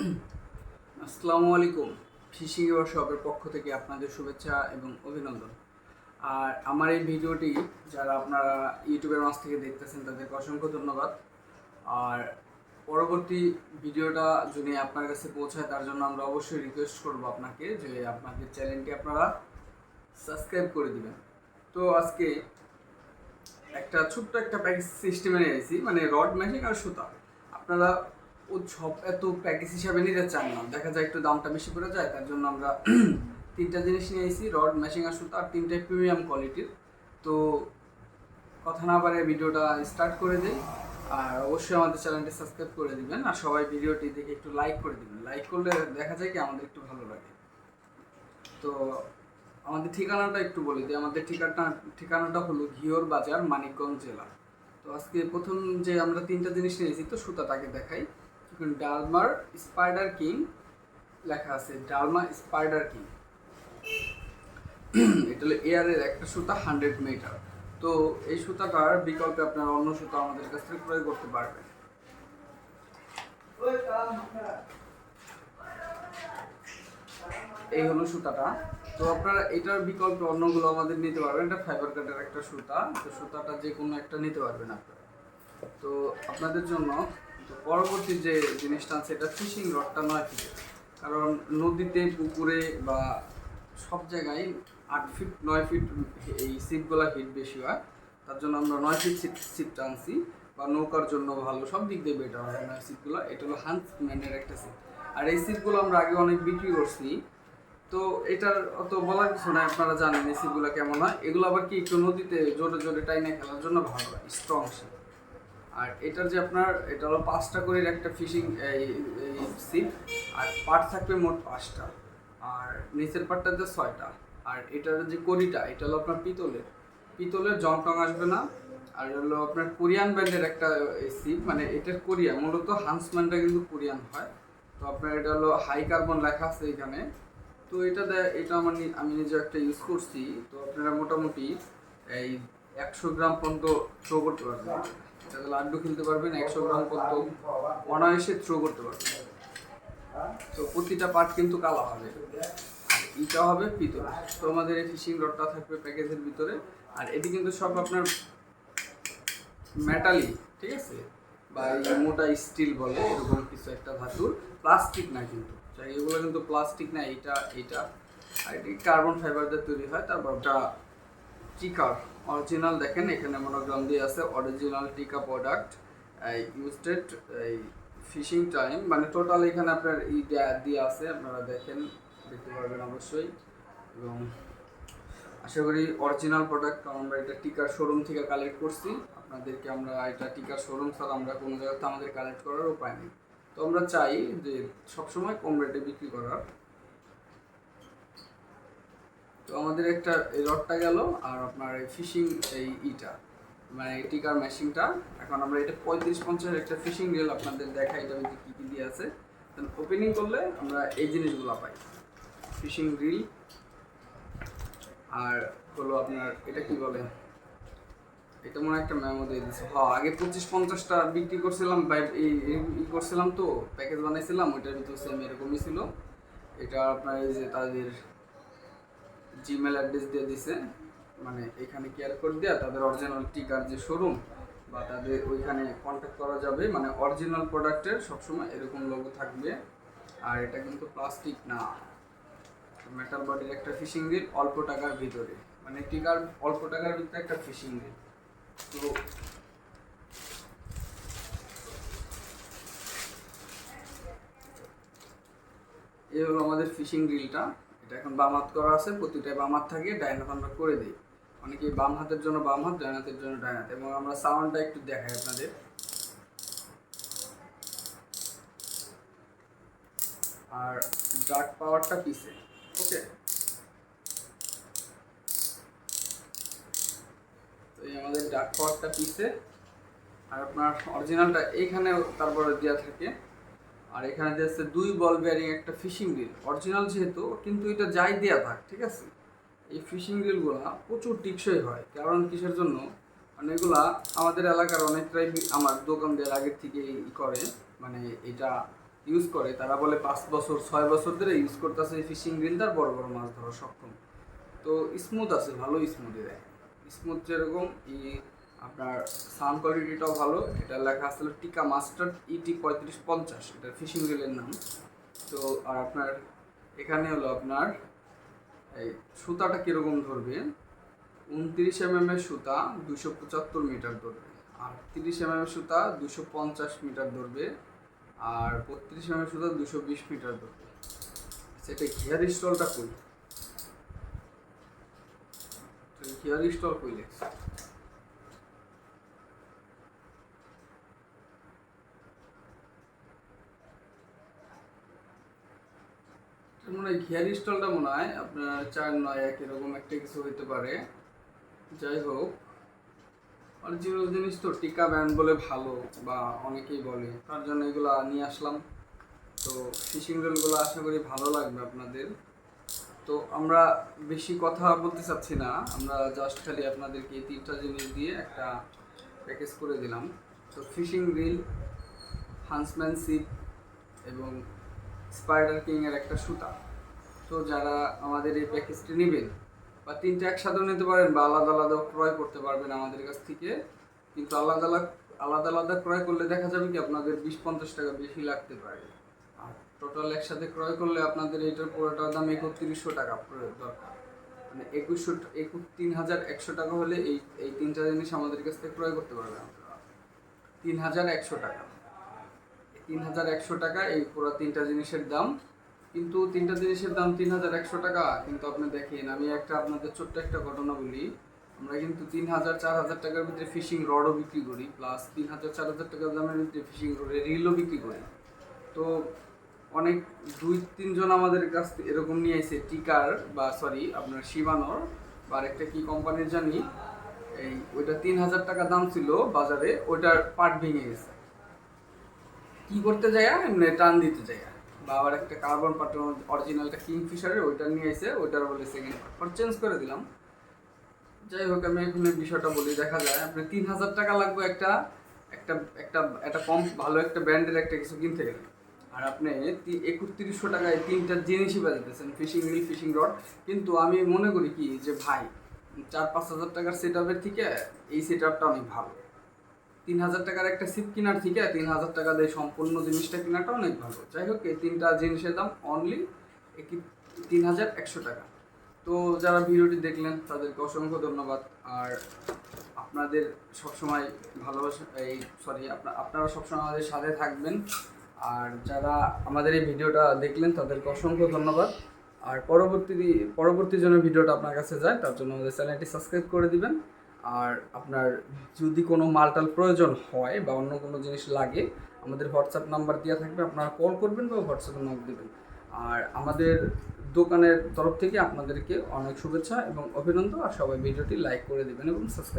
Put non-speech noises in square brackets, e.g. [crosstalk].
আসসালামু আলাইকুম। ফিশিং শপের পক্ষ থেকে আপনাদের শুভেচ্ছা এবং অভিনন্দন। আর আমার এই ভিডিওটি যারা আপনারা ইউটিউবের মাছ থেকে দেখতেছেন, তাদেরকে অসংখ্য ধন্যবাদ। আর পরবর্তী ভিডিওটা যদি আপনার কাছে পৌঁছায়, তার জন্য আমরা অবশ্যই রিকোয়েস্ট করব আপনাকে যে আপনাদের চ্যানেলটি আপনারা সাবস্ক্রাইব করে দিবেন। তো আজকে একটা ছোট্ট একটা প্যাকেজ সিস্টেমে নিয়েছি মানে রড ম্যাচিং আর সুতা। আপনারা সব এত প্যাকেজ হিসাবে নিতে চান না। দেখা যায় একটু দামটা বেশি পড়ে যায়, তার জন্য আমরা [clears throat] তিনটা জিনিস নিয়ে এসেছি রড ম্যাচিং আর সুতা, আর তিনটাই প্রিমিয়াম কোয়ালিটির তো কথা না বাড়ে ভিডিওটা স্টার্ট করে দিই, আর অবশ্যই আমাদের চ্যানেলটি সাবস্ক্রাইব করে দিবেন, আর সবাই ভিডিওটি দেখে একটু লাইক করে দিবেন। লাইক করলে দেখা যায় কি আমাদের একটু ভালো লাগে। তো আমাদের ঠিকানাটা একটু বলে দিই। আমাদের ঠিকানা, ঠিকানাটা হলো ঘিওর বাজার, মানিকগঞ্জ জেলা। তো আজকে প্রথম যে আমরা তিনটা জিনিস নিয়েছি তো সুতাটাকে দেখাই। ডালমার স্পাইডার কিং লেখা আছে, ডালমা স্পাইডার কিং। এটা হলো এয়ারের একটা সুতা, হান্ড্রেড মিটার। তো এই সুতাটার বিকল্পে আপনারা অন্য সুতা আমাদের কাছ থেকে ক্রয় করতে পারবেন। এই হলো সুতাটা। তো আপনারা এটার বিকল্পে অন্যগুলো আমাদের নিতে পারবেন। এটা ফাইবার কাটের একটা সুতা। তো সুতাটা যে কোনো একটা নিতে পারবেন আপনারা। তো আপনাদের জন্য পরবর্তী যে জিনিসটা আছে, এটা ফিশিং রডটা নয় ফিটের কারণ নদীতে, পুকুরে বা সব জায়গায় আট ফিট নয় ফিট এই সিপগুলা হিট বেশি হয়। তার জন্য আমরা নয় ফিট সিপ সিপটা আনছি বা নৌকার জন্য ভালো, সব দিক দিয়ে বেটার হয় নয় সিপগুলো এটা হলো হান্সম্যানের একটা সিপ আর এই সিপগুলো আমরা আগে অনেক বিক্রি করছি। তো এটার অত বলার কিছু নাই, আপনারা জানেন এই সিপগুলো কেমন হয়। এগুলো আবার কি একটু নদীতে জোরে জোরে টাইনে খেলার জন্য ভালো হয়? স্ট্রং সিপ আর এটার যে আপনার, এটা হলো পাঁচটা করে একটা ফিশিং সিপ আর পার্ট থাকবে মোট পাঁচটা। আর নিচের পার্টটাতে ছয়টা। আর এটার যে কড়িটা এটা হলো আপনার পিতলের। পিতলের জং টং আসবে না। আর হলো আপনার কোরিয়ান ব্র্যান্ডের একটা সিপ মানে এটার কোরিয়ান মূলত হান্সম্যানটা কিন্তু কোরিয়ান হয়। তো আপনার এটা হলো হাই কার্বন লেখা আছে এখানে। তো এটা দে- এটা আমার আমি নিজে একটা ইউজ করছি। তো আপনারা মোটামুটি এই একশো গ্রাম পর্যন্ত থ্রো করতে পারবেন লাড্ডু খেলতে পারবেন, একশো গ্রাম পর্যন্ত অনায়াসে থ্রো করতে পারবেন। তো প্রতিটা পার্ট কিন্তু কালা হবে। ইটা হবে পিতল। তো আমাদের এই ফিশিং রডটা থাকবে প্যাকেজের ভিতরে। আর এটি কিন্তু সব আপনার মেটালি ঠিক আছে? বা এই মোটা স্টিল বলে, এরকম কিছু একটা ধাতুর। প্লাস্টিক না কিন্তু। এগুলো কিন্তু প্লাস্টিক না, এইটা এইটা। আর এটি কার্বন ফাইবার দিয়ে তৈরি হয়, তারপর ওটা টিকার অরিজিনাল দেখেন, এখানে মনোগ্রাম দিয়ে আছে, অরিজিনাল টিকা প্রোডাক্ট ইউস্টেড এই ফিশিং টাইম মানে টোটাল এখানে আপনার ই দেয়া- আছে, আপনারা দেখেন, দেখতে পারবেন অবশ্যই। এবং আশা করি অরিজিনাল প্রোডাক্ট কারণ আমরা এটা টিকার শোরুম থেকে কালেক্ট করছি। আপনাদেরকে আমরা এটা টিকার শোরুম ছাড়া আমরা কোনো জায়গাতে আমাদের কালেক্ট করার উপায় নেই। তো আমরা চাই যে সবসময় কম রেটে বিক্রি করার। তো আমাদের একটা এই রডটা গেল আর আপনার এই ফিশিং এই ইটা মানে টিকার মেশিনটা। এখন আমরা এটা পঁয়ত্রিশ পঞ্চাশ একটা ফিশিং রিল আপনাদের দেখাই যাবে যে কী কী দিয়ে আছে। ওপেনিং করলে আমরা এই জিনিসগুলো পাই। Fishing reel. আর হলো আপনার, এটা কি বলে? এটা মনে একটা মেমো দিয়ে দিচ্ছে হ্যাঁ আগে পঁচিশ পঞ্চাশটা বিক্রি করছিলাম ই করছিলাম তো প্যাকেজ বানাইছিলাম, ওইটার ভিতর সেম এরকমই ছিল। এটা আপনার এই যে তাদের জিমেল অ্যাড্রেস দিয়ে দিছে। মানে এখানে কেয়ার কোড দেওয়া তাদের অরিজিনাল টিকার যে শোরুম বা তাদের ওইখানে কন্ট্যাক্ট করা যাবে। মানে অরিজিনাল প্রোডাক্টের সবসময় এরকম লোগো থাকবে। আর এটা কিন্তু প্লাস্টিক না। মেটাল বডির একটা ফিশিং রিল অল্প টাকার ভিতরে। মানে টিকার অল্প টাকার ভিতরে একটা ফিশিং রিল তো এই হলো আমাদের ফিশিং রিলটা এটা এখন বাম হাত করা আছে প্রতিটা বাম হাত থাকে ডাইন হাত আমরা করে দিই। অনেকে বাম হাতের জন্য বাম হাত, ডাইন হাতের জন্য ডাইন হাত। এবং আমরা সাউন্ডটা একটু দেখাই আপনাদের। আর ডার্ক পাওয়ারটা পিছে, ওকে? তো এই আমাদের ডার্ক পাওয়ারটা পিছে। আর আপনার অরিজিনালটা এইখানে তারপরে দেওয়া থাকে। আর এখানে দিয়েছে দুই বল বেয়ারিং একটা ফিশিং রিল অরিজিনাল যেহেতু, কিন্তু এটা যাই দেওয়া থাক, ঠিক আছে? এই ফিশিং রিলগুলো প্রচুর টিকসই হয়, কারণ কিসের জন্য? মানে এগুলা আমাদের এলাকার অনেকটাই আমার দোকান দেওয়ার আগের থেকে ই করে মানে এটা ইউজ করে। তারা বলে পাঁচ বছর, ছয় বছর ধরে ইউজ করতেছে ফিশিং গ্রিল তার বড় বড় মাছ ধরা সক্ষম। তো স্মুথ আছে, ভালো স্মুথই দেয়। স্মুথ যেরকম আপনার সাউন্ড কোয়ালিটিটাও ভালো। এটা লেখা আসলে টিকা মাস্টার ইটি পঁয়ত্রিশ পঞ্চাশ। এটা ফিশিং রিলের নাম। তো আর আপনার এখানে হলো আপনার, এই সুতাটা কীরকম ধরবে? উনত্রিশ এম এম এর সুতা দুশো পঁচাত্তর মিটার ধরবে। আর তিরিশ এম এম এর সুতা দুশো পঞ্চাশ মিটার ধরবে। আর বত্রিশ এম এর সুতা দুশো বিশ মিটার ধরবে। সেটা ঘিয়ার স্টলটা কই? ঘিয়ার স্টল কই লেখছে? মনে হয় ঘিয়ার স্টলটা মনে হয় আপনার চার নয় এক এরকম একটা কিছু হইতে পারে। যাই হোক অরিজিনাল জিনিস তো টিকা ব্যান্ড বলে ভালো বা অনেকেই বলে, তার জন্য এগুলো নিয়ে আসলাম। তো ফিশিং রেলগুলো আশা করি ভালো লাগবে আপনাদের। তো আমরা বেশি কথা বলতে চাচ্ছি না, আমরা জাস্ট খালি আপনাদেরকে তিনটা জিনিস দিয়ে একটা প্যাকেজ করে দিলাম। তো ফিশিং রিল হান্সম্যানশিপ এবং স্পাইডার কিং এর একটা সুতা তো যারা আমাদের এই প্যাকেজটি নেবেন বা তিনটা একসাথেও নিতে পারেন বা আলাদা আলাদা ক্রয় করতে পারবেন আমাদের কাছ থেকে, কিন্তু আলাদা আলাদা আলাদা আলাদা ক্রয় করলে দেখা যাবে কি আপনাদের বিশ পঞ্চাশ টাকা বেশি লাগতে পারে। আর টোটাল একসাথে ক্রয় করলে আপনাদের এইটার পুরোটার দাম একত্রিশশো টাকা দরকার। মানে একুশশো, একুশ, তিন হাজার একশো টাকা হলে এই এই তিনটা জিনিস আমাদের কাছ থেকে ক্রয় করতে পারবেন আপনারা। তিন হাজার একশো টাকা। তিন হাজার একশো টাকা, এই পুরো তিনটা জিনিসের দাম। কিন্তু তিনটা জিনিসের দাম তিন হাজার একশো টাকা, কিন্তু আপনি দেখেন, আমি একটা আপনাদের ছোট্ট একটা ঘটনা বলি। আমরা কিন্তু তিন হাজার চার হাজার টাকার ভিতরে ফিশিং রডও বিক্রি করি প্লাস তিন হাজার চার হাজার টাকার দামের ভিতরে ফিশিং রডের রিলও বিক্রি করি। তো অনেক দুই তিনজন আমাদের কাছ এরকম নিয়ে এসে টিকার বা সরি আপনার শিবানোর বা আরেকটা কি কোম্পানির জানি, এই ওইটা তিন হাজার টাকা দাম ছিল বাজারে, ওইটার পার্ট ভেঙে গেছে। কি করতে যায় এমনি টান দিতে যায় বা আবার একটা কার্বন পার্ট অরিজিনালটা কিংফিশারের ওইটা নিয়ে এসে ওইটার বলে সেকেন্ড পার্ট চেঞ্জ করে দিলাম। যাই হোক, আমি এখানে বিষয়টা বলি, দেখা যায় আপনি তিন হাজার টাকা লাগবে একটা একটা একটা একটা কম ভালো একটা ব্র্যান্ডের একটা কিছু কিনতে গেলে। আর আপনি একত্রিশশো টাকায় তিনটা জিনিসই বাজাতেছেন ফিশিং রিল ফিশিং রড কিন্তু আমি মনে করি কি, যে ভাই, চার, পাঁচ হাজার টাকার সেট আপের থেকে এই সেট আপটা অনেক ভালো। তিন হাজার টাকার একটা সিপ কেনার থেকে তিন হাজার টাকা দিয়ে সম্পূর্ণ জিনিসটা কেনাটা অনেক ভালো। যাই হোক, এই তিনটা জিনিসের দাম অনলি তিন হাজার একশো টাকা। তো যারা ভিডিওটি দেখলেন, তাদেরকে অসংখ্য ধন্যবাদ। আর আপনাদের সবসময় ভালোবাসা, এই সরি আপনারা সবসময় আমাদের সাথে থাকবেন। আর যারা আমাদের এই ভিডিওটা দেখলেন, তাদেরকে অসংখ্য ধন্যবাদ। আর পরবর্তী পরবর্তী জন্য ভিডিওটা আপনার কাছে যায়, তার জন্য আমাদের চ্যানেলটি সাবস্ক্রাইব করে দিবেন। আর আপনার যদি কোনো মালটাল প্রয়োজন হয় বা অন্য কোনো জিনিস লাগে, আমাদের হোয়াটসঅ্যাপ নাম্বার দেওয়া থাকবে, আপনারা কল করবেন বা হোয়াটসঅ্যাপে নক দেবেন। আর আমাদের দোকানের তরফ থেকে আপনাদেরকে অনেক শুভেচ্ছা এবং অভিনন্দন, আর সবাই ভিডিওটি লাইক করে দেবেন এবং সাবস্ক্রাইব